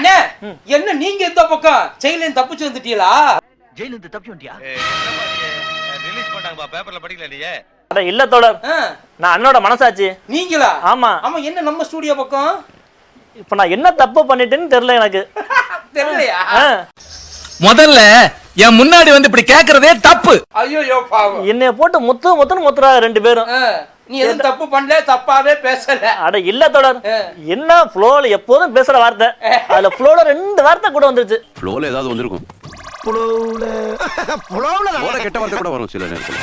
அண்ணே என்ன நீங்க இந்த பக்கம்? செயலின் தப்பிச்சு வந்துட்டீங்களா? ஜெயில இருந்து தப்பி வண்டியா ரிலீஸ் பண்ணாங்கப்பா பேப்பர்ல படிக்கல நீயே. அட இல்ல தோழர் நான் அண்ணோட மனசாச்சு நீங்களா? ஆமா. ஆமா என்ன நம்ம ஸ்டூடியோ பக்கம்? இப்ப நான் என்ன தப்பு பண்ணிட்டேன்னு தெரியல எனக்கு. தெரியலையா? முதல்ல என் முன்னாடி வந்து இப்படி கேக்குறதே தப்பு. ஐயோ பாவம். என்னைய போட்டு முத்து முத்துன்னு முத்துறா ரெண்டு பேரும். நீ எதுவும் தப்பு பண்ணல தப்பாவே பேசல. அட இல்ல தோழர். ஆ. என்ன ஃப்ளோல எப்போதும் பேசுற வார்த்தை? அதுல ஃப்ளோல ரெண்டு வார்த்தை கூட வந்துருச்சு. ஃப்ளோல ஏதாவது வந்திருக்கும். கெட்ட வார்த்தை கூட வரும் சில நேரத்துல.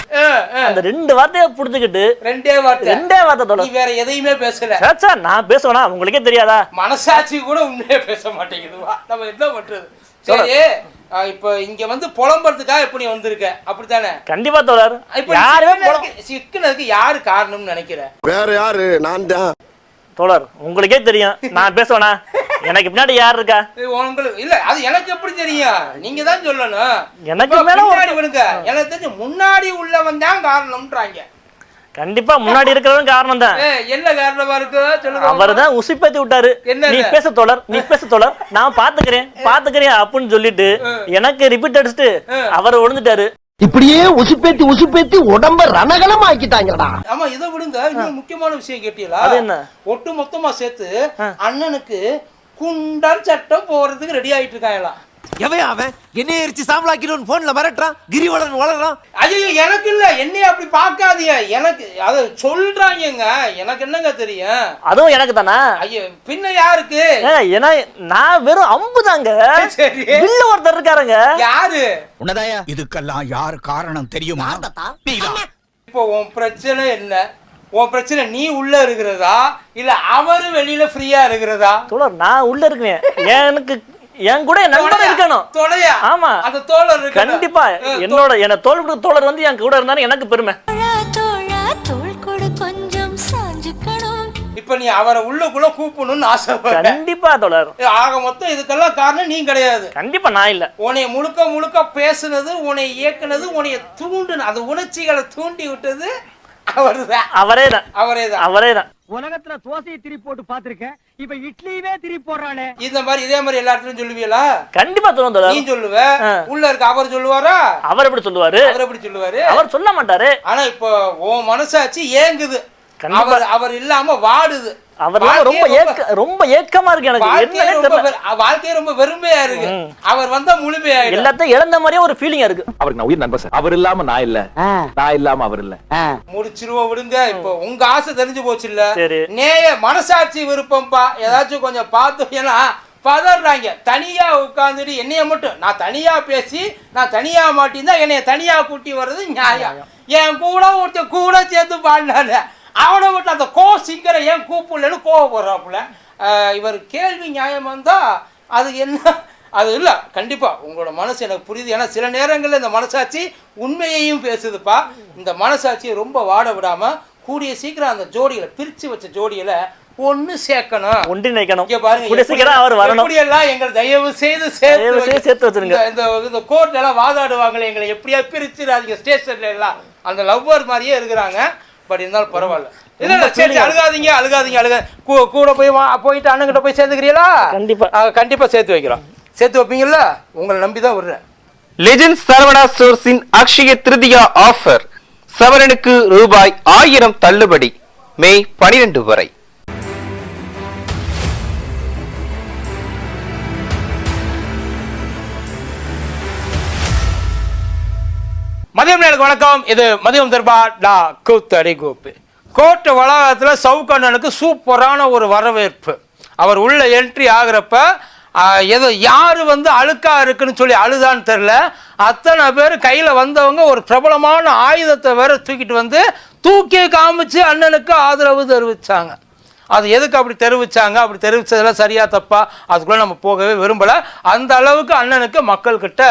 அந்த ரெண்டு வார்த்தையை புடிச்சுக்கிட்டு ரெண்டே வார்த்தை. ரெண்டே வார்த்தை நீ தோழர் வேற எதையுமே பேசல. சேச்சா நான் பேசுவேனா? உங்களுக்கே தெரியாதா? மனசாட்சி கூட உண்மையே பேச மாட்டேங்குதுவா நம்ம என்ன பண்றது? சரி. இப்ப இங்க வந்து புலம்புறதுக்காக இப்ப நீ வந்திருக்க. அப்படித்தானே? கண்டிப்பா தோழர். யாருமே சிக்கனதுக்கு- யாரு காரணம்னு நினைக்கிற? வேற யாரு? நான் தான். தோழர் உங்களுக்கே தெரியும். நான் பேசுவேனா? எனக்கு பின்னாடி யார் இருக்கா? உங்களுக்கு இல்ல அது எனக்கு எப்படி தெரியும்? நீங்க தான் சொல்லணும். எனக்கு மேல பின்னாடி விடுங்க. எனக்கு தெரிஞ்சு முன்னாடி உள்ளவன் தான் காரணம்ன்றாங்க. கண்டிப்பா முன்னாடி இருக்கிறவன் காரணம் தான் என்ன காரணமா இருக்கு? சொல்லுங்க அவர் தான் உசிப்பேத்தி விட்டாரு? நீ பேச தோழர் நீ பேச தோழர் நான் பாத்துக்கிறேன் பாத்துக்கிறேன் அப்படின்னு சொல்லிட்டு எனக்கு ரிப்பீட் அடிச்சுட்டு அவர் ஒழுந்துட்டாரு இப்படியே உசுப்பேத்தி உசுப்பேத்தி உடம்ப ரணகலம் ஆக்கிட்டாங்கடா ஆமா இதை விடுங்க. இன்னும் முக்கியமான விஷயம் கேட்டீங்களா? அது என்ன? ஒட்டு மொத்தமா சேர்த்து அண்ணனுக்கு குண்டர் சட்டம் போறதுக்கு ரெடி ஆயிட்டு இருக்காங்களாம். எவன் அவன்? என்னைய எரிச்சு சாம்பலாக்கிடும் போன்ல மிரட்டுறான் கிரிவலன் வளர்றான். ஐயோ எனக்கு இல்ல. என்னைய அப்படி பார்க்காதீங்க. எனக்கு அத சொல்றாங்கங்க. எனக்கு என்னங்க தெரியும்? அதுவும் எனக்கு தானா? ஐயோ பின்ன யாருக்கு? ஏன்னா நான் வெறும் அம்பு தாங்க. வில்ல ஒருத்தர் இருக்காருங்க. யாரு? உன்னதாயா? இதுக்கெல்லாம் யார் காரணம் தெரியுமா? இப்போ உன் பிரச்சனை என்ன? உன் பிரச்சனை நீ உள்ள இருக்கிறதா? இல்ல அவரு வெளியில ஃப்ரீயா இருக்கிறதா? நான் உள்ள இருக்கேன் எனக்கு என் கூட என் நண்பர்? இருக்கணும். தொலையா ஆமா. அந்த தோழர். கண்டிப்பா. என்னோட என்ன தோல் கொடுத்த தோழர் வந்து என் கூட இருந்தாரு எனக்கு பெருமை. இப்ப நீ அவரை உள்ளுக்குள்ள கூப்பிடணும்னு ஆசைப்படுற கண்டிப்பா தோழர். ஆக மொத்தம் இதுக்கெல்லாம் காரணம் நீ கிடையாது. கண்டிப்பா நான் இல்ல. உன்னைய முழுக்க முழுக்க பேசுனது உன்னை இயக்குனது உன்னைய தூண்டுன அந்த உணர்ச்சிகளை தூண்டி விட்டது அவர்தான். அவரே தான் அவரே தான் அவரே தான் உலகத்துல தோசையை திருப்பி போட்டு பாத்திருக்கேன் இப்ப இட்லியவே திருப்பி போடுறானே இந்த மாதிரி இதே மாதிரி எல்லா இடத்துலயும் சொல்லுவீங்களா? கண்டிப்பா சொல்லுவோம் நீ தோழர் சொல்லுவ. உள்ள இருக்க அவர் சொல்லுவாரா? அவர் எப்படி சொல்லுவாரு? அவர் எப்படி சொல்லுவாரு? அவர் சொல்ல மாட்டாரு. ஆனா இப்போ உன் மனசாட்சி ஏங்குது. கண்டிப்பா. அவர் அவர் இல்லாம வாடுது. அவர் இல்லாம ரொம்ப ஏக்க ரொம்ப ஏக்கமா இருக்கு எனக்கு. வாழ்க்கையே என்னன்னே ரொம்ப வெறுமையா இருக்கு. அவர் வந்தா முழுமையாயிடும். எல்லாத்தையும் இழந்த மாதிரியே ஒரு ஃபீலிங்கா இருக்கு. அவருக்கு நான் உயிர் நண்பர் சார். அவர் இல்லாம நான் இல்ல. நான் இல்லாம அவர் இல்ல. முடிச்சிருவோம் விடுங்க. இப்போ உங்க ஆசை தெரிஞ்சு போச்சு இல்ல. நேய மனசாட்சி விருப்பம்பா ஏதாச்சும் கொஞ்சம் பார்த்து ஏன்னா பதறாங்க. தனியா உட்காந்துட்டு என்னைய மட்டும் நான் தனியா பேசி நான் தனியா மாட்டிருந்தா என்னைய தனியா கூட்டி வர்றது நியாயம். என் கூட ஒருத்தன் கூட சேர்த்து பாடினால அவனை மட்டும் அந்த கோ சிங்கரை ஏன் கூப்பிடலன்னு கோவப்படுறாப்புல இவர் கேள்வி நியாயம் வந்தா அது என்ன? அது இல்லை கண்டிப்பாக உங்களோட மனசு எனக்கு புரியுது. ஏன்னா சில நேரங்களில் இந்த மனசாட்சி உண்மையையும் பேசுதுப்பா. இந்த மனசாட்சியை ரொம்ப வாட விடாம கூடிய சீக்கிரம் அந்த ஜோடிகளை பிரித்து வச்ச ஜோடிகளை ஒன்று சேர்க்கணும். ஒன்றிணைக்கணும். இங்க பாருங்க அவர் வரணும். எப்படியெல்லாம் எங்கள் தயவு செய்து சேர்த்து. சேர்த்து வச்சிருங்க. இந்த- இந்த இந்த கோர்ட்ல எல்லாம் வாதாடுவாங்களே எங்களை எப்படியா பிரிச்சிடாதீங்க ஸ்டேஷன்ல எல்லாம். அந்த லவ்வர் மாதிரியே இருக்கிறாங்க. பட் இருந்தாலும் பரவாயில்ல. இல்ல இல்ல சரி அழுகாதீங்க அழுகாதீங்க அழுக. கூ- கூட போய் வா- போயிட்டு அண்ணன்கிட்ட போய் சேர்ந்துக்கிறீங்களா? கண்டிப்பா. கண்டிப்பா சேர்த்து வைக்கிறோம். சேர்த்து வைப்பீங்கல்ல? உங்களை நம்பி தான் விடுறேன். லெஜெண்ட் சரவணா ஸ்டோர்ஸின் அக்ஷய திருதியா ஆஃபர் சவரனுக்கு ரூபாய் ஆயிரம் தள்ளுபடி. மே பனிரெண்டு வரை. மதியம் நேருக்கு வணக்கம். இது மதியம் தர்பா டா கூத்தடி கோப்பு. கோர்ட் வளாகத்தில் சவுக்கண்ணனுக்கு சூப்பரான ஒரு வரவேற்பு. அவர் உள்ள என்ட்ரி ஆகிறப்ப ஆஹ், ஏதோ வந்து அழுக்கா இருக்குன்னு சொல்லி அழுதான்னு தெரில அத்தனை பேர் கையில் வந்தவங்க ஒரு பிரபலமான ஆயுதத்தை வேற தூக்கிட்டு வந்து தூக்கி காமிச்சு அண்ணனுக்கு ஆதரவு தெரிவித்தாங்க அது எதுக்கு அப்படி தெரிவித்தாங்க அப்படி தெரிவித்ததெல்லாம் சரியா தப்பா? அதுக்குள்ளே நம்ம போகவே விரும்பலை. அந்த அளவுக்கு அண்ணனுக்கு மக்கள்கிட்ட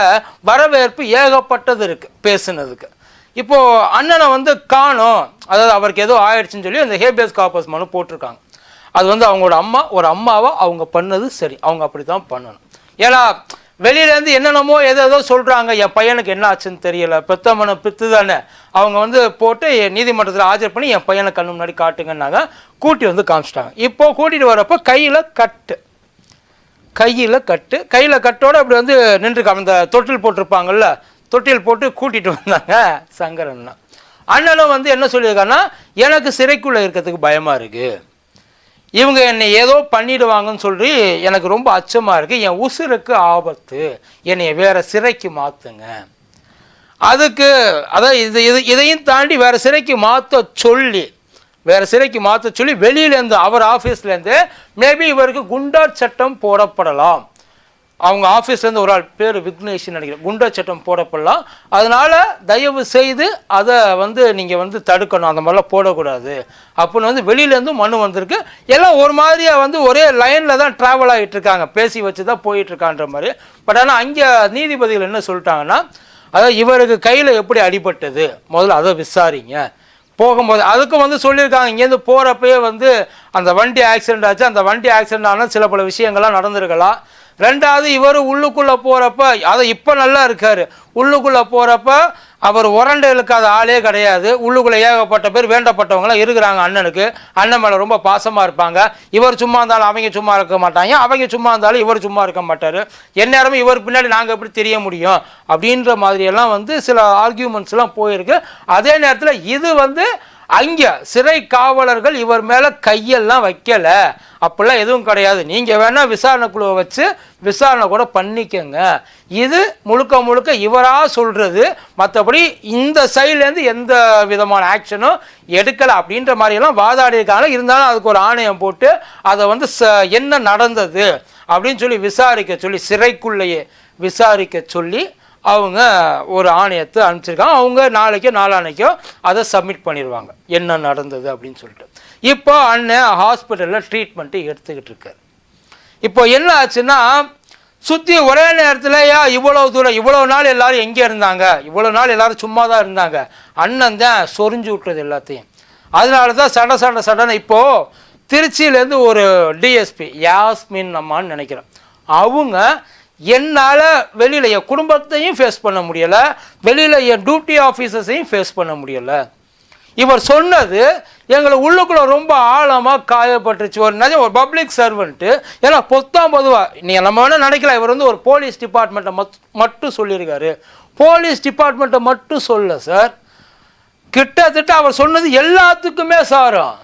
வரவேற்பு ஏகப்பட்டது இருக்குது பேசுனதுக்கு. இப்போது அண்ணனை வந்து காணும். அதாவது அவருக்கு ஏதோ ஆயிடுச்சுன்னு சொல்லி அந்த ஹேபியஸ் காப்பஸ் மனு போட்டிருக்காங்க. அது வந்து அவங்களோட அம்மா ஒரு அம்மாவை அவங்க பண்ணது சரி. அவங்க அப்படி தான் பண்ணணும். ஏன்னா வெளியிலேருந்து என்னென்னமோ ஏதோ ஏதோ சொல்கிறாங்க என் பையனுக்கு என்ன ஆச்சுன்னு தெரியல. பெத்தமனை பித்து தானே. அவங்க வந்து போட்டு நீதிமன்றத்தில் ஆஜர் பண்ணி என் பையனை கண்ணு முன்னாடி காட்டுங்கன்னாங்க. கூட்டி வந்து காமிச்சிட்டாங்க. இப்போ கூட்டிகிட்டு வரப்போ கையில் கட்டு. கையில் கட்டு. கையில் கட்டோட அப்படி வந்து நின்றுருக்காங்க அந்த தொட்டில் போட்டிருப்பாங்கல்ல. தொட்டில் போட்டு கூட்டிகிட்டு வந்தாங்க சங்கரன்னா அண்ணனும் வந்து என்ன சொல்லியிருக்காங்கன்னா எனக்கு சிறைக்குள்ளே இருக்கிறதுக்கு பயமாக இருக்குது இவங்க என்னை ஏதோ பண்ணிடுவாங்கன்னு சொல்லி எனக்கு ரொம்ப அச்சமாக இருக்குது என் உசுருக்கு ஆபத்து. என்னை வேறு சிறைக்கு மாற்றுங்க அதுக்கு அதான் இது இது இதையும் தாண்டி வேறு சிறைக்கு மாற்ற சொல்லி வேறு சிறைக்கு மாற்ற சொல்லி வெளியிலேருந்து அவர் ஆஃபீஸ்லேருந்து மேபி இவருக்கு குண்டா சட்டம் போடப்படலாம். அவங்க ஆஃபீஸ்லேருந்து ஒரு ஆள் பேர் விக்னேஷ் நினைக்கிறேன். குண்டா சட்டம் போடப்படலாம். அதனால் தயவு செய்து அதை வந்து நீங்கள் வந்து தடுக்கணும். அந்த மாதிரிலாம் போடக்கூடாது. அப்படின்னு வந்து வெளியிலேருந்து மனு வந்திருக்கு. எல்லாம் ஒரு மாதிரியாக வந்து ஒரே லைனில் தான் ட்ராவல் ஆகிட்டு இருக்காங்க. பேசி வச்சு தான் போயிட்டுருக்கான்ற மாதிரி. பட் ஆனால் அங்கே நீதிபதிகள் என்ன சொல்லிட்டாங்கன்னா அதாவது இவருக்கு கையில் எப்படி அடிபட்டது? முதல்ல அதை விசாரிங்க. போகும்போது அதுக்கும் வந்து சொல்லியிருக்காங்க. இங்கேருந்து போகிறப்பயே வந்து அந்த வண்டி ஆக்சிடென்ட் ஆச்சு. அந்த வண்டி ஆக்சிடென்ட் ஆனால் சில பல விஷயங்கள்லாம் நடந்திருக்கலாம். ரெண்டாவது இவர் உள்ளுக்குள்ளே போகிறப்ப அதை இப்போ நல்லா இருக்கார். உள்ளுக்குள்ளே போகிறப்ப அவர் உரண்டு இழுக்காத ஆளே கிடையாது. உள்ளுக்குள்ளே ஏகப்பட்ட பேர் வேண்டப்பட்டவங்களாம் இருக்கிறாங்க அண்ணனுக்கு. அண்ணன் மேலே ரொம்ப பாசமாக இருப்பாங்க. இவர் சும்மா இருந்தாலும் அவங்க சும்மா இருக்க மாட்டாங்க. அவங்க சும்மா இருந்தாலும் இவர் சும்மா இருக்க மாட்டார். எந்நேரமும் இவர் பின்னாடி நாங்கள் எப்படி தெரிய முடியும்? அப்படின்ற மாதிரியெல்லாம் வந்து சில ஆர்கியூமெண்ட்ஸ்லாம் போயிருக்கு. அதே நேரத்தில் இது வந்து அங்கே சிறை காவலர்கள் இவர் மேலே கையெல்லாம் வைக்கலை. அப்படிலாம் எதுவும் கிடையாது. நீங்கள் வேணால் விசாரணை குழுவை வச்சு விசாரணை கூட பண்ணிக்கங்க. இது முழுக்க முழுக்க இவராக சொல்கிறது மற்றபடி இந்த சைட்லேருந்து எந்த விதமான ஆக்ஷனும் எடுக்கலை அப்படின்ற மாதிரியெல்லாம் வாதாடி இருக்காங்க. இருந்தாலும் அதுக்கு ஒரு ஆணையம் போட்டு அதை வந்து ச என்ன நடந்தது அப்படின்னு சொல்லி விசாரிக்க சொல்லி சிறைக்குள்ளேயே விசாரிக்க சொல்லி அவங்க ஒரு ஆணையத்தை அனுப்பிச்சிருக்காங்க. அவங்க நாளைக்கோ நாளானைக்கோ அதை சப்மிட் பண்ணிடுவாங்க என்ன நடந்தது அப்படின்னு சொல்லிட்டு. இப்போ அண்ணன் ஹாஸ்பிட்டலில் ட்ரீட்மெண்ட்டு எடுத்துக்கிட்டு இருக்காரு. இப்போ என்ன ஆச்சுன்னா சுற்றி ஒரே நேரத்தில் ஏன் இவ்வளோ தூரம் இவ்வளோ நாள் எல்லாரும் எங்கே இருந்தாங்க? இவ்வளோ நாள் எல்லோரும் சும்மா தான் இருந்தாங்க. அண்ணன் தான் சொரிஞ்சு விட்டுறது எல்லாத்தையும். அதனால தான் சட சட சடனை இப்போது திருச்சியிலேருந்து ஒரு டிஎஸ்பி யாஸ்மின் அம்மான்னு நினைக்கிறேன். அவங்க என்னால் வெளியில் என் குடும்பத்தையும் ஃபேஸ் பண்ண முடியலை. வெளியில் என் டியூட்டி ஆஃபீஸர்ஸையும் ஃபேஸ் பண்ண முடியலை. இவர் சொன்னது எங்களை உள்ளுக்குள்ளே ரொம்ப ஆழமாக காயப்பட்டுருச்சு. ஒரு நிஜம் ஒரு பப்ளிக் சர்வெண்ட்டு ஏன்னா பொத்தாம் பொதுவாக நீங்கள் நம்ம வேணால் நினைக்கலாம் இவர் வந்து ஒரு போலீஸ் டிபார்ட்மெண்ட்டை மத் மட்டும் சொல்லியிருக்காரு. போலீஸ் டிபார்ட்மெண்ட்டை மட்டும் சொல்ல சார் கிட்டத்தட்ட அவர் சொன்னது எல்லாத்துக்குமே சாரும்.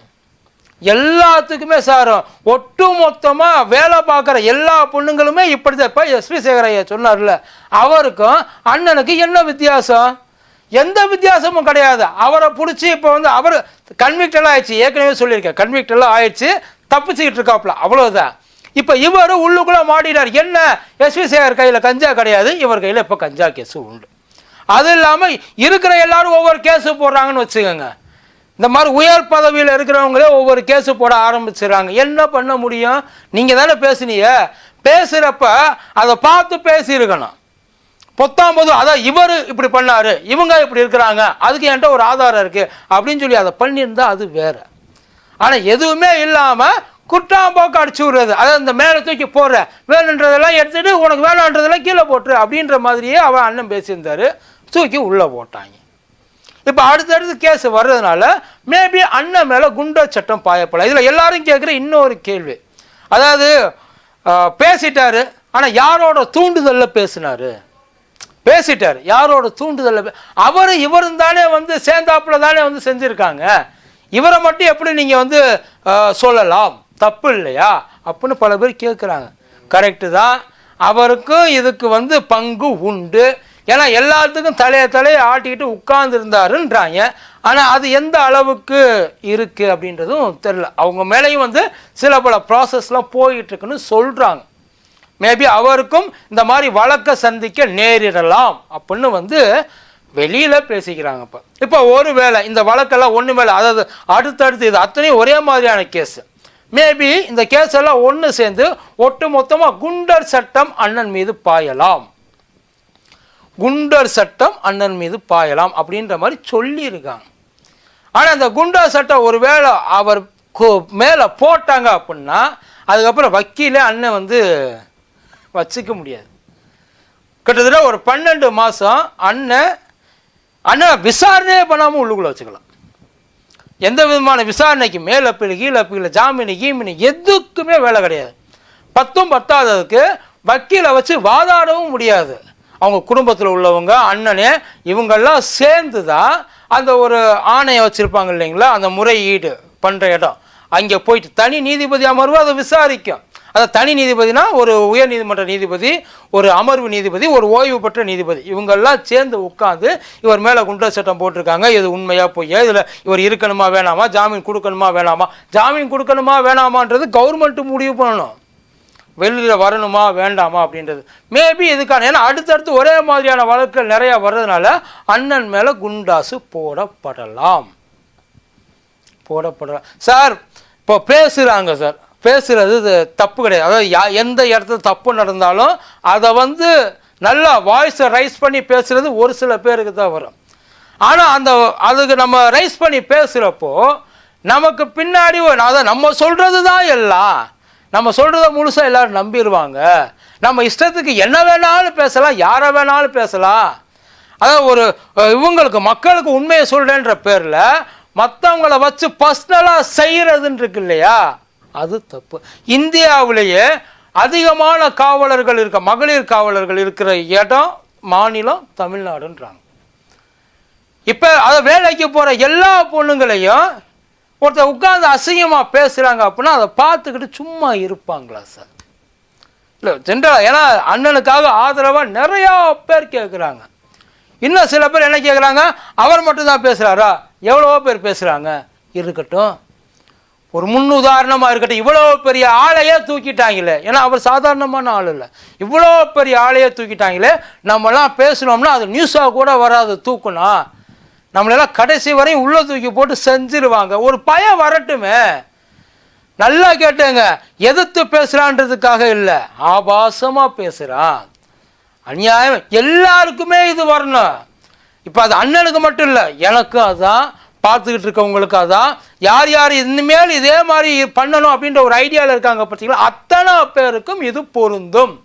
எல்லாத்துக்குமே சாரம். ஒட்டு மொத்தமாக வேலை பார்க்குற எல்லா பொண்ணுங்களுமே இப்படி தான் இப்போ எஸ்வி சேகரையா சொன்னார்ல அவருக்கும் அண்ணனுக்கு என்ன வித்தியாசம்? எந்த வித்தியாசமும் கிடையாது. அவரை பிடிச்சி இப்போ வந்து அவர் கன்விக்டெல்லாம் ஆயிடுச்சு. ஏற்கனவே சொல்லியிருக்கேன். கன்விக்டெல்லாம் ஆயிடுச்சு. தப்பிச்சுக்கிட்டு இருக்காப்புல. அவ்வளோதான் இப்போ இவர் உள்ளுக்குள்ளே மாடினார் என்ன? எஸ்வி சேகர் கையில் கஞ்சா கிடையாது. இவர் கையில் இப்போ கஞ்சா கேஸு உண்டு. அது இல்லாமல் இருக்கிற எல்லாரும் ஒவ்வொரு கேஸு போடுறாங்கன்னு வச்சுக்கோங்க. இந்த மாதிரி உயர் பதவியில் இருக்கிறவங்களே ஒவ்வொரு கேஸு போட ஆரம்பிச்சிடறாங்க. என்ன பண்ண முடியும்? நீங்கள் தானே பேசுனீங்க. பேசுகிறப்ப அதை பார்த்து பேசியிருக்கணும். பொத்தாம் போது அதான் இவர் இப்படி பண்ணார் இவங்க இப்படி இருக்கிறாங்க அதுக்கு என்கிட்ட ஒரு ஆதாரம் இருக்குது அப்படின்னு சொல்லி அதை பண்ணியிருந்தா அது வேற. ஆனால் எதுவுமே இல்லாமல் குட்டாம்போக்கு அடிச்சு விடுறது. அதை இந்த மேலே தூக்கி போடுற வேணுன்றதெல்லாம் எடுத்துகிட்டு உனக்கு வேணான்றதெல்லாம் கீழே போட்டுரு அப்படின்ற மாதிரியே அவன் அண்ணன் பேசியிருந்தாரு. தூக்கி உள்ளே போட்டாங்க. இப்போ அடுத்தடுத்து கேஸ் வர்றதுனால மேபி அண்ணன் மேலே குண்டர் சட்டம் பாயப்படலாம் இதில் எல்லாரும் கேட்குற இன்னொரு கேள்வி. அதாவது ஆஹ், பேசிட்டாரு ஆனால் யாரோட தூண்டுதலில் பேசினாரு? பேசிட்டார். யாரோட தூண்டுதலில் அவர் இவரும் தானே வந்து சேர்ந்தாப்புல தானே வந்து செஞ்சுருக்காங்க. இவரை மட்டும் எப்படி நீங்கள் வந்து சொல்லலாம்? தப்பு இல்லையா? அப்படின்னு பல பேர் கேட்குறாங்க கரெக்டு தான். அவருக்கும் இதுக்கு வந்து பங்கு உண்டு. ஏன்னா எல்லாத்துக்கும் தலையை தலையை ஆட்டிக்கிட்டு உட்கார்ந்துருந்தாருன்றாங்க. ஆனால் அது எந்த அளவுக்கு இருக்குது அப்படின்றதும் தெரில அவங்க மேலேயும் வந்து சில பல ப்ராசஸ்லாம் போயிட்டுருக்குன்னு சொல்கிறாங்க மேபி அவருக்கும் இந்த மாதிரி வழக்கை சந்திக்க நேரிடலாம் அப்படின்னு வந்து வெளியில் பேசிக்கிறாங்க இப்போ. இப்போ ஒரு வேளை இந்த வழக்கெல்லாம் ஒன்று மேலே அதாவது அடுத்தடுத்து இது அத்தனையும் ஒரே மாதிரியான கேஸு மேபி இந்த கேஸ் எல்லாம் ஒன்று சேர்ந்து ஒட்டு மொத்தமாக குண்டர் சட்டம் அண்ணன் மீது பாயலாம். குண்டர் சட்டம் அண்ணன் மீது பாயலாம் அப்படின்ற மாதிரி சொல்லியிருக்காங்க. ஆனால் அந்த குண்டர் சட்டம் ஒருவேளை அவர் மேலே போட்டாங்க அப்படின்னா அதுக்கப்புறம் வக்கீலே அண்ணன் வந்து வச்சுக்க முடியாது. கிட்டத்தட்ட ஒரு பன்னெண்டு மாதம் அண்ணன் அண்ணன் விசாரணையே பண்ணாமல் உள்ளுக்குள்ளே வச்சுக்கலாம். எந்த விதமான விசாரணைக்கு மேலப்பீடு கீழப்பீடு கீழ் ஜாமீன் கீமினி எதுக்குமே வேலை கிடையாது. பத்தும் பத்தாததுக்கு வக்கீலை வச்சு வாதாடவும் முடியாது. அவங்க குடும்பத்தில் உள்ளவங்க அண்ணனே இவங்கெல்லாம் சேர்ந்து தான் அந்த ஒரு ஆணையை வச்சுருப்பாங்க இல்லைங்களா? அந்த முறையீடு பண்ணுற இடம். அங்கே போயிட்டு தனி நீதிபதி அமர்வு அதை விசாரிக்கும். அதை தனி நீதிபதினா ஒரு உயர் நீதிமன்ற நீதிபதி ஒரு அமர்வு நீதிபதி ஒரு ஓய்வு பெற்ற நீதிபதி. இவங்கெல்லாம் சேர்ந்து உட்காந்து இவர் மேலே குண்டர் சட்டம் போட்டிருக்காங்க. இது உண்மையாக பொய்யா? இதில் இவர் இருக்கணுமா வேணாமா? ஜாமீன் கொடுக்கணுமா வேணாமா? ஜாமீன் கொடுக்கணுமா வேணாமான்றது கவர்மெண்ட்டு முடிவு பண்ணணும். வெளியில் வரணுமா வேண்டாமா அப்படின்றது. மேபி இதுக்கான ஏன்னா அடுத்தடுத்து ஒரே மாதிரியான வழக்குகள் நிறையா வர்றதுனால அண்ணன் மேலே குண்டாசு போடப்படலாம். போடப்படலாம். சார் இப்போ பேசுகிறாங்க சார் பேசுகிறது இது தப்பு கிடையாது. அதாவது யா எந்த இடத்துல தப்பு நடந்தாலும் அதை வந்து நல்லா வாய்ஸை ரைஸ் பண்ணி பேசுகிறது ஒரு சில பேருக்கு தான் வரும். ஆனால் அந்த அதுக்கு நம்ம ரைஸ் பண்ணி பேசுகிறப்போ நமக்கு பின்னாடி ஒரு- அதான் நம்ம சொல்கிறது தான் எல்லாம். நம்ம சொல்கிறத முழுசாக எல்லோரும் நம்பிடுவாங்க நம்ம இஷ்டத்துக்கு என்ன வேணாலும் பேசலாம் யாரை வேணாலும் பேசலாம். அதாவது ஒரு இவங்களுக்கு மக்களுக்கு உண்மையை சொல்கிறேன்ற பேரில் மற்றவங்கள வச்சு பர்சனலாக செய்கிறதுன்னு இருக்கு இல்லையா? அது தப்பு. இந்தியாவிலேயே அதிகமான காவலர்கள் இருக்க மகளிர் காவலர்கள் இருக்கிற இடம் மாநிலம் தமிழ்நாடுன்றாங்க. இப்போ அதை வேலைக்கு போகிற எல்லா பொண்ணுங்களையும் ஒருத்தர் உட்காந்து அசிங்கமாக பேசுகிறாங்க அப்படின்னா அதை பார்த்துக்கிட்டு சும்மா இருப்பாங்களா சார்? இல்லை ஜென்ரலாக ஏன்னா அண்ணனுக்காக ஆதரவாக நிறையா பேர் கேட்குறாங்க இன்னும் சில பேர் என்ன கேட்குறாங்க அவர் மட்டும்தான் பேசுகிறாரா எவ்வளவோ பேர் பேசுகிறாங்க இருக்கட்டும். ஒரு முன் உதாரணமாக இருக்கட்டும். இவ்வளோ பெரிய ஆளையே தூக்கிட்டாங்களே. ஏன்னா அவர் சாதாரணமான ஆள் இல்லை. இவ்வளோ பெரிய ஆளையே தூக்கிட்டாங்களே. நம்மலாம் பேசுனோம்னா அது நியூஸாக கூட வராது. தூக்குனா நம்மளெல்லாம் கடைசி வரையும் உள்ளே தூக்கி போட்டு செஞ்சிருவாங்க. ஒரு பயம் வரட்டுமே. நல்லா கேட்டுங்க. எதிர்த்து பேசுகிறான்றதுக்காக இல்லை. ஆபாசமாக பேசுகிறான் அநியாயம். எல்லாருக்குமே இது வரணும். இப்போ அது அண்ணனுக்கு மட்டும் இல்லை. எனக்கும் அதான் பார்த்துக்கிட்டு இருக்கவங்களுக்கு அதான். யார் யார் இனிமேல் இதே மாதிரி பண்ணணும் அப்படின்ற ஒரு ஐடியாவில் இருக்காங்க பார்த்தீங்களா அத்தனை பேருக்கும் இது பொருந்தும்.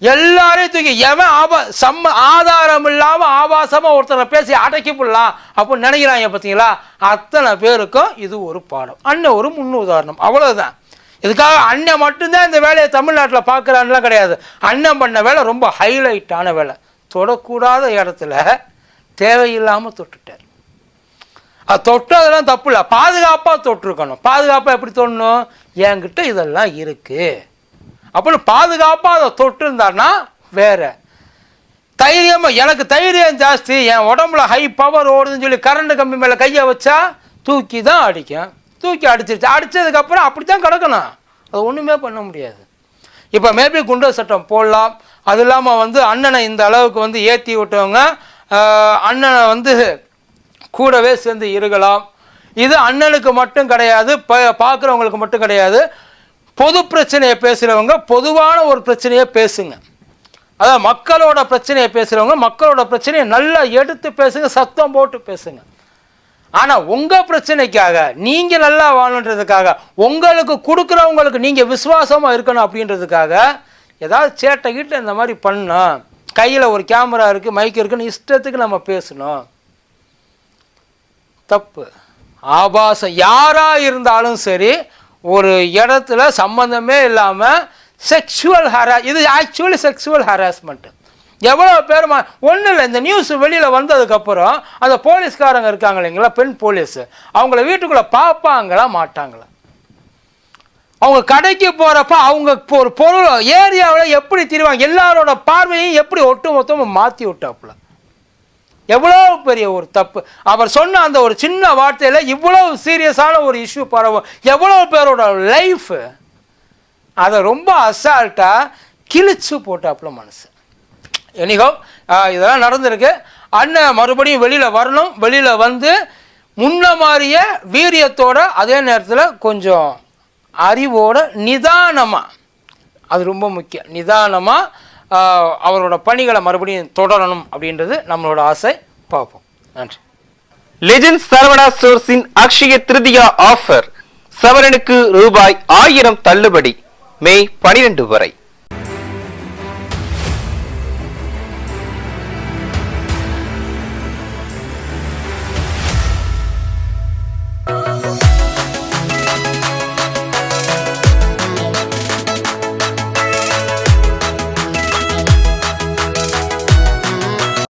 எல்லாரையும் தூக்கி எவன் ஆபா செம்ம ஆதாரம் இல்லாமல் ஆபாசமாக ஒருத்தரை பேசி அடக்கி போடலாம் அப்படின்னு நினைக்கிறாங்க பார்த்தீங்களா? அத்தனை பேருக்கும் இது ஒரு பாடம். அண்ணன் ஒரு முன் உதாரணம் அவ்வளவுதான். இதுக்காக அண்ணன் மட்டும்தான் இந்த வேலையை தமிழ்நாட்டில் பார்க்குறான்லாம் கிடையாது. அண்ணன் பண்ண வேலை ரொம்ப ஹைலைட்டான வேலை. தொடக்கூடாத இடத்துல தேவையில்லாமல் தொட்டுட்டார். அது தொட்டதெல்லாம் தப்பு இல்லை. பாதுகாப்பாக தொட்டிருக்கணும். பாதுகாப்பாக எப்படி தொடணும்? என்கிட்ட இதெல்லாம் இருக்குது அப்படின்னு பாதுகாப்பாக அதை தொட்டிருந்தாருன்னா வேற. தைரியமாக எனக்கு தைரியம் ஜாஸ்தி என் உடம்புல ஹை பவர் ஓடுதுன்னு சொல்லி கரண்ட் கம்பி மேலே கையை வச்சா தூக்கி தான் அடிக்கும். தூக்கி அடிச்சிருச்சு. அடித்ததுக்கப்புறம் அப்படி தான் கிடக்கணும். அது ஒன்றுமே பண்ண முடியாது. இப்போ மேபி குண்டர் சட்டம் போடலாம். அது இல்லாமல் வந்து அண்ணனை இந்த அளவுக்கு வந்து ஏற்றி விட்டவங்க அண்ணனை வந்து கூடவே சேர்ந்து இருக்கலாம். இது அண்ணனுக்கு மட்டும் கிடையாது ப பார்க்குறவங்களுக்கு மட்டும் கிடையாது. பொது பிரச்சனையை பேசுகிறவங்க பொதுவான ஒரு பிரச்சனையை பேசுங்க. அதாவது மக்களோட பிரச்சனையை பேசுகிறவங்க மக்களோட பிரச்சனையை நல்லா எடுத்து பேசுங்க சத்தம் போட்டு பேசுங்க. ஆனால் உங்கள் பிரச்சனைக்காக நீங்கள் நல்லா வாழணுன்றதுக்காக உங்களுக்கு கொடுக்குறவங்களுக்கு நீங்கள் விசுவாசமாக இருக்கணும் அப்படின்றதுக்காக ஏதாவது சேட்டை கிட்ட இந்த மாதிரி பண்ணோம் கையில் ஒரு கேமரா இருக்குது மைக் இருக்குன்னு இஷ்டத்துக்கு நம்ம பேசணும். தப்பு. ஆபாசம். யாராக இருந்தாலும் சரி ஒரு இடத்துல சம்மந்தமே இல்லாமல் செக்ஷுவல் ஹரா இது ஆக்சுவலி செக்ஷுவல் ஹராஸ்மெண்ட்டு எவ்வளோ பேர் ஒன்றும் இல்லை இந்த நியூஸ் வெளியில் வந்ததுக்கப்புறம் அந்த போலீஸ்காரங்க இருக்காங்க இல்லைங்களா பெண் போலீஸ் அவங்கள வீட்டுக்குள்ளே பார்ப்பாங்களா மாட்டாங்களா? அவங்க கடைக்கு போகிறப்ப அவங்க ஒரு பொருள் ஏரியாவில் எப்படி திரிவாங்க எல்லாரோட பார்வையும் எப்படி ஒட்டு மொத்தமாக மாற்றி விட்டாப்புல? எவ்வளோ பெரிய ஒரு தப்பு. அவர் சொன்ன அந்த ஒரு சின்ன வார்த்தையில் இவ்வளோ சீரியஸான ஒரு இஷ்யூ பரவும். எவ்வளோ பேரோட லைஃப் அதை ரொம்ப அசால்ட்டாக கிழிச்சு போட்டாப்புல மனசு. எனிகோ இதெல்லாம் நடந்திருக்கு. அண்ணன் மறுபடியும் வெளியில் வரணும். வெளியில் வந்து முன்ன மாதிரியே வீரியத்தோட அதே நேரத்தில் கொஞ்சம் அறிவோட நிதானமாக அது ரொம்ப முக்கியம். நிதானமாக அவரோட பணிகளை மறுபடியும் தொடரணும் அப்படின்றது நம்மளோட ஆசை. பார்ப்போம். நன்றி. லெஜண்ட் சரவணா ஸ்டோர்ஸின் அக்ஷய திருதியா ஆஃபர். சவரனுக்கு ரூபாய் ஆயிரம் தள்ளுபடி. மே பனிரெண்டு வரை.